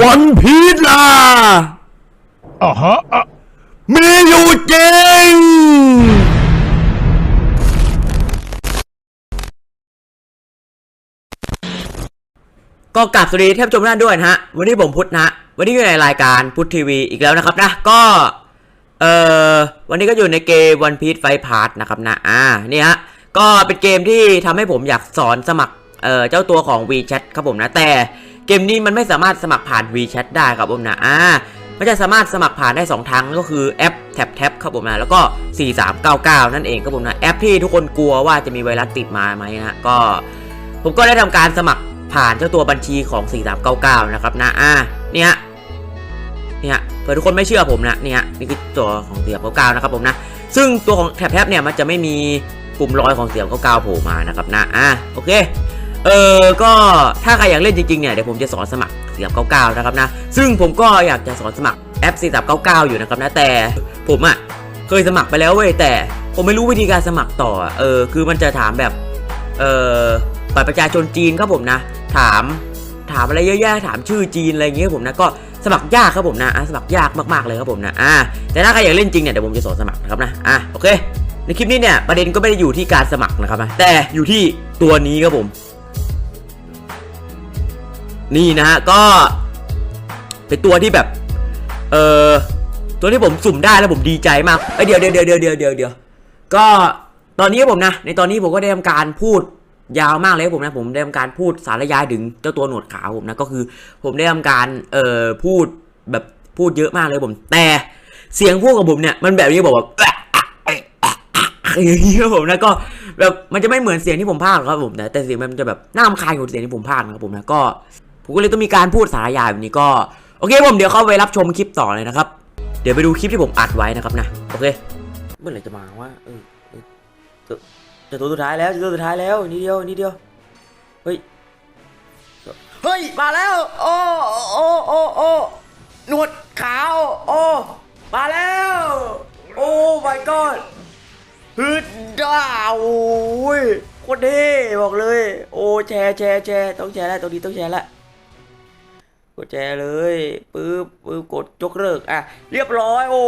วันพีชล่ะอ่าฮะอะมีอยู่จริง ก็กลับสวัสดีเทพชมท่านด้วยนะฮะ วันนี้ผมพุทธนะฮะ วันนี้อยู่ในรายการพุทธทีวีอีกแล้วนะครับนะ ก็ เอ่อ วันนี้ก็อยู่ในเกม One Piece Fight Pass นะครับนะ อ่า นี่ฮะ ก็เป็นเกมที่ทำให้ผมอยากสอนสมัคร เอ่อ เจ้าตัวของ WeChat ครับผมนะ แต่ เกมนี้มันไม่สามารถสมัครผ่าน WeChat ได้ครับผมนะอ่ามันจะสามารถสมัครผ่านได้ 2 ทางก็คือแอปแท็บแท็บครับผมนะแล้วก็ 4399 นั่นเองครับผมนะแอปที่ทุกคนกลัวว่าจะมีไวรัสติดมาไหมนะก็ ผมก็ได้ทำการสมัครผ่านเจ้าตัวบัญชีของ 4399 นะครับนะอ่าเนี่ยเนี่ยเผื่อทุกคนไม่เชื่อผมนะเนี่ยนี่คือตัวของเสียบเก้านะครับผมนะซึ่งตัวของแท็บๆเนี่ยมันจะไม่มีปุ่มรอยของเสียบเก้าโผล่มานะครับนะอะโอเค เออก็ถ้าใครอยากเล่นจริงๆเนี่ยเดี๋ยวผมจะสอนสมัครเสียบเก้านะครับนะซึ่งผมก็อยากจะสอนสมัครแอป4399 อยู่นะครับนะแต่ผมอะ่ะเคยสมัครไปแล้วเว้ยแต่ผมไม่รู้วิธีการสมัครต่อเออคือมันจะถามแบบเออบัตรประชาชนจีนครับผมนะ ถามถามอะไรเยอะแยะถามชื่อจีนอะไรอย่างเงี้ยผมนะก็สมัครยากครับผมนะอะสมัครยากมากๆเลยครับผมนะอ่าแต่ถ้าใครอยากเล่นจริงเนี่ยเดี๋ยวผมจะสอนสมัครนะครับนะอะโอเค ในคลิปนี้เนี่ยประเด็นก็ไม่ได้อยู่ที่การสมัครนะครับนะแต่อยู่ที่ตัวนี้ครับผม นี่นะฮะก็เป็นตัวที่แบบเออตัวที่ผมสุ่มได้แล้วผมดีใจมากเอ้ยเดี๋ยวเดี๋ยวเดี๋ยวเดี๋ยวเดี๋ยวเดี๋ยวก็ตอนนี้ผมนะ ในตอนนี้ผมก็ได้ทำการพูดยาวมากเลยผมนะผมได้ทำการพูดสารยายถึงเจ้าตัวหนวดขาวผมนะก็คือ ผมได้ทำการเอ่อพูดแบบพูดเยอะมากเลยผม แต่เสียงพูดของผมเนี่ยมันแบบนี้บอกว่าอย่างนี้ครับผมนะก็แบบมันจะไม่เหมือนเสียงที่ผมพากครับผมแต่แต่เสียงมันจะแบบน่ารำคาญกว่าเสียงที่ผมพากย์นครับผมนะก็ ผมก็เลยต้องมีการพูดสารยายแบบนี้ก็ โอเคผมเดี๋ยวเข้าไปรับชมคลิปต่อเลยนะครับ เดี๋ยวไปดูคลิปที่ผมอัดไว้นะครับนะโอเคเมื่อไหร่จะมาว่าเออจะตัวสุดท้ายแล้วจะตัวสุดท้ายแล้วนิดเดียวนิดเดียวเฮ้ยเฮ้ยมาแล้วโอ้โอ้โอ้โอ้หนวดขาวโอ้มาแล้วโอ้ my god ฮึดด้าโอ้ยโคตรเท่บอกเลย โอ้แชร์แชร์แชร์ต้องแชร์แล้วตรงนี้ต้องแชร์แล้ว กดแชร์เลยปึ๊บปึ๊บกดยกเลิกอะเรียบร้อยโอ้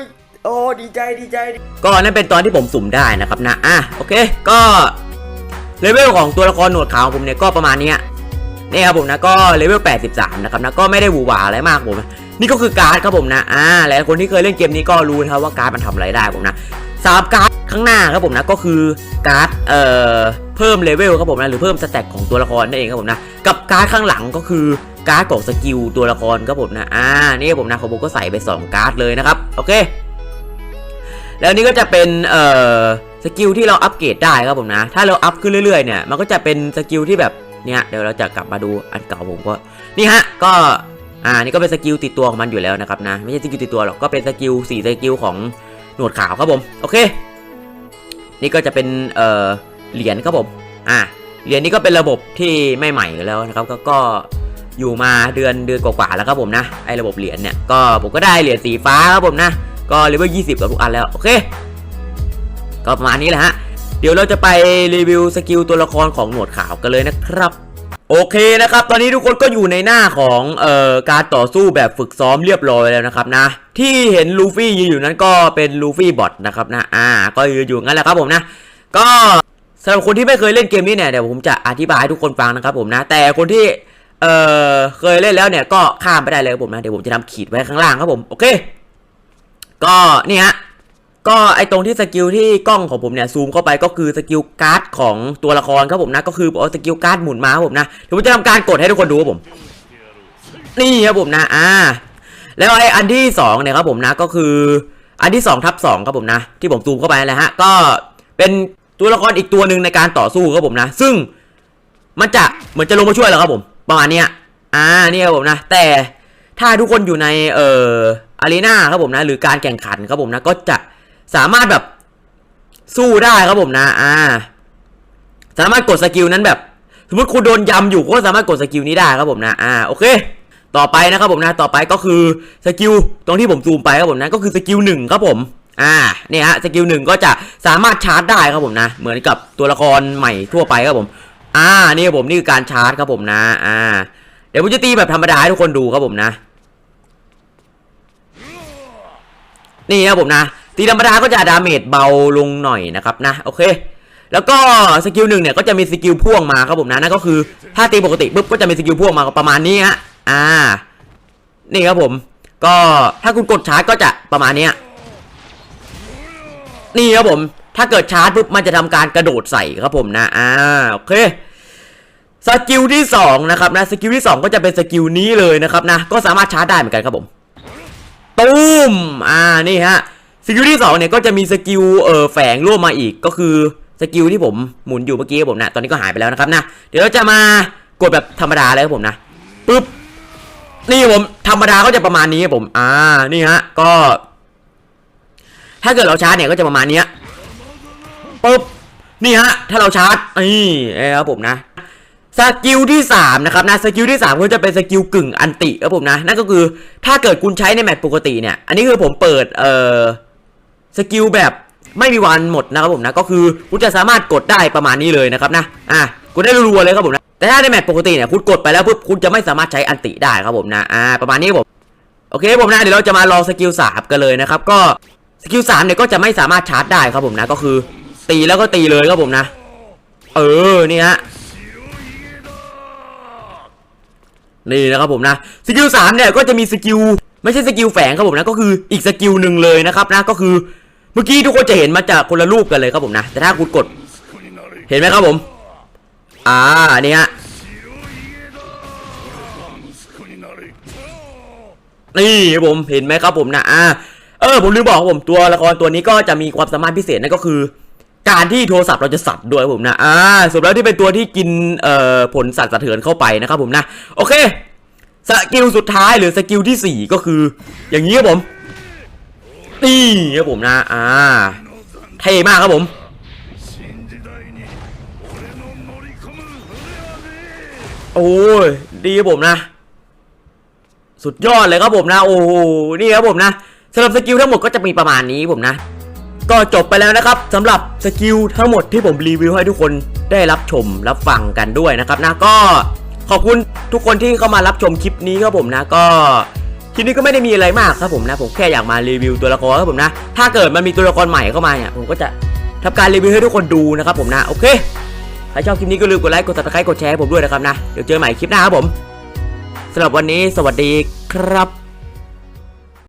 ยโอ้ดีใจดีใจ ก็นั่นเป็นตอนที่ผมสุ่มได้นะครับนะอะโอเคก็เลเวลของตัวละครหนวดขาวของผมเนี่ยก็ประมาณนี้นี่ครับผมนะก็เลเวล 83 นะครับนะก็ไม่ได้หวือหวาอะไรมากผมนะนี่ก็คือการ์ดครับผมนะอ่าหลายคนที่เคยเล่นเกมนี้ก็รู้นะครับว่าการ์ดมันทำอะไรได้ผมนะสามการ์ดข้างหน้าครับผมนะก็คือการ์ดเอ่อเพิ่มเลเวลครับผมนะหรือเพิ่มสแต็กของตัวละครนั่นเองครับผมนะกับการ์ดข้างหลังก็คือ การ์ดของสกิลตัวละครครับผมนะ อ่า นี่ผมนะของผมก็ใส่ไป 2 การ์ดเลยนะครับ โอเค แล้วนี่ก็จะเป็น เอ่อ สกิลที่เราอัปเกรดได้ครับผมนะ ถ้าเราอัพขึ้นเรื่อยๆ เนี่ย มันก็จะเป็นสกิลที่แบบ เนี่ย เดี๋ยวเราจะกลับมาดูอันเก่าผมก็ นี่ฮะ ก็ อ่า นี่ก็เป็นสกิลติดตัวของมันอยู่แล้วนะครับนะ ไม่ใช่สกิลติดตัวหรอก ก็เป็นสกิลสี่สกิลของหนวดขาวครับผม โอเค นี่ก็จะเป็น เอ่อ เหรียญครับผม อะเหรียญนี้ก็เป็นระบบที่ไม่ใหม่แล้วนะครับ ก็ก็ อยู่มาเดือนเดือนกว่าๆแล้วครับผมนะไอ้ระบบเหรียญเนี่ยก็ผมก็ได้เหรียญสีฟ้าครับผมนะก็เลเวล20กับทุกอันแล้วโอเค ก็ประมาณนี้แหละฮะเดี๋ยวเราจะไปรีวิวสกิลตัวละครของหนวดขาวกันเลยนะครับโอเคนะครับ ตอนนี้ทุกคนก็อยู่ในหน้าของเอ่อการต่อสู้แบบฝึกซ้อมเรียบร้อยแล้วนะครับนะ ที่เห็นลูฟี่ยืนอยู่นั้นก็เป็นลูฟี่บอทนะครับนะอ่า ก็ยืนอยู่งั้นแหละครับผมนะ ก็สำหรับคนที่ไม่เคยเล่นเกมนี้เนี่ยเดี๋ยวผมจะอธิบายให้ทุกคนฟังนะครับผมนะ แต่คนที่ เอ่อเคยเล่นแล้วเนี่ยก็ข้ามไปได้เลยครับผมนะเดี๋ยวผมจะทำขีดไว้ข้างล่างครับผมโอเค ก็นี่ฮะก็ไอตรงที่สกิลที่กล้องของผมเนี่ยซูมเข้าไปก็คือสกิลการ์ดของตัวละครครับผมนะก็คือเอาสกิลการ์ดหมุนมาครับผมนะเดี๋ยวผมจะทำการกดให้ทุกคนดูครับผม นี่ครับผมนะอ่าแล้วไออันที่สองเนี่ยครับผมนะก็คือ อันที่สองทับสองครับผมนะ ที่ผมซูมเข้าไปแหละฮะก็เป็นตัวละครอีกตัวหนึ่งในการต่อสู้ครับผมนะ ซึ่งมันจะเหมือนจะลงมาช่วยเราครับผม ประมาณเนี้ยอ่าเนี่ครับผมนะแต่ถ้าทุกคนอยู่ในเอ่ออารีนาครับผมนะ หรือการแข่งขันครับผมนะก็จะสามารถแบบสู้ได้ครับผมนะอ่าสามารถกดสกิลนั้นแบบ สมมติคุณโดนยำอยู่ก็สามารถกดสกิลนี้ได้ครับผมนะอ่าโอเค ต่อไปนะครับผมนะต่อไปก็คือสกิลตรงที่ผมซูมไปครับผมนะก็คือสกิลหนึ่งครับผมอ่าเนี่ยฮะสกิลหนึ่งก็จะสามารถชาร์จได้ครับผมนะ เหมือนกับตัวละครใหม่ทั่วไปครับผม อ่านี่ผมนี่คือการชาร์จครับผมนะ อ่า เดี๋ยวผมจะตีแบบธรรมดาให้ทุกคนดูครับผมนะ นี่ครับผมนะ ตีธรรมดาก็จะดาเมจเบาลงหน่อยนะครับนะ โอเค แล้วก็สกิลหนึ่งเนี่ยก็จะมีสกิลพ่วงมาครับผมนะนั่นก็คือ ถ้าตีปกติปุ๊บก็จะมีสกิลพ่วงมาประมาณนี้ฮะ อ่า นี่ครับผม ก็ถ้าคุณกดชาร์จก็จะประมาณนี้นี่ครับผม ถ้าเกิดชาร์จปุ๊บมันจะทำการกระโดดใส่ครับผมนะอ่าโอเคสกิลที่สองนะครับนะสกิลที่สองก็จะเป็นสกิลนี้เลยนะครับนะก็สามารถชาร์จได้เหมือนกันครับผมตุ้มอ่านี่ฮะสกิลที่สองเนี่ยก็จะมีสกิลเอ่อแฝงร่วมมาอีกก็คือสกิลที่ผมหมุนอยู่เมื่อกี้ครับผมนะตอนนี้ก็หายไปแล้วนะครับนะเดี๋ยวเราจะมากดแบบธรรมดาเลยครับผมนะปึ๊บนี่ผมธรรมดาก็จะประมาณนี้ครับผม อ่านี่ฮะก็ ถ้าเกิดเราชาร์จเนี่ยก็จะประมาณนี้ ปึ๊บนี่ฮะถ้าเราชาร์จนี่เอ้ครับผมนะสกิลที่3นะครับนะสกิลที่3ก็จะเป็นสกิลกึ่งอันติครับผมนะนั่นก็คือถ้าเกิดคุณใช้ในแมตช์ปกติเนี่ยอันนี้คือผมเปิดเอ่อสกิลแบบไม่มีวันหมดนะครับผมนะก็คือคุณจะสามารถกดได้ประมาณนี้เลยนะครับนะอะกดได้รัวเลยครับผมนะแต่ถ้าในแมตช์ปกติเนี่ยคุณกดไปแล้วปุ๊บคุณจะไม่สามารถใช้อันติได้ครับผมนะอ่าประมาณนี้ครับผมโอเคผมนะเดี๋ยวเราจะมาลองสกิล3กันเลยนะครับก็สกิล3เนี่ยก็จะไม่สามารถชาร์จได้ครับผมนะก็คือ ตีแล้วก็ตีเลยครับผมนะ เออนี่ฮะนี่นะครับผมนะสกิลสามเนี่ยก็จะมีสกิลไม่ใช่สกิลแฝงครับผมนะก็คืออีกสกิลหนึ่งเลยนะครับนะก็คือเมื่อกี้ทุกคนจะเห็นมาจากคนละรูปกันเลยครับผมนะแต่ถ้าคุณกด เห็นไหมครับผม อ่านี่ฮะนี่ครับผมเห็นไหมครับผมนะอ่าเออผมลืมบอกครับผมตัวละครตัวนี้ก็จะมีความสามารถพิเศษนั่นก็คือ การที่โทรศัพท์เราจะสั่นด้วยผมนะอ่าสมแล้วที่เป็นตัวที่กินเอ่อผลสั่นสะเทือนเข้าไปนะครับผมนะ โอเคสกิลสุดท้ายหรือสกิลที่ 4 ก็คือ อย่างนี้ครับผมนี่ครับผมนะอ่าเท่มากครับผมโอ้ยดีครับผมนะ สุดยอดเลยครับผมนะ โอ้โหนี่ครับผมนะสำหรับสกิลทั้งหมดก็จะมีประมาณนี้ผมนะ ก็จบไปแล้วนะครับสำหรับสกิลทั้งหมดที่ผมรีวิวให้ทุกคนได้รับชมรับฟังกันด้วยนะครับนะก็ขอบคุณทุกคนที่เข้ามารับชมคลิปนี้ครับผมนะก็คลิปนี้ก็ไม่ได้มีอะไรมากครับผมนะผมแค่อยากมารีวิวตัวละครครับผมนะ ถ้าเกิดมันมีตัวละครใหม่เข้ามาเนี่ยผมก็จะทำการรีวิวให้ทุกคนดูนะครับผมนะโอเคถ้าชอบคลิปนี้ก็ลืมกดไลค์กด subscribe กดแชร์ให้ผมด้วยนะครับนะเดี๋ยวเจอใหม่คลิปหน้าครับผมสำหรับวันนี้สวัสดีครับ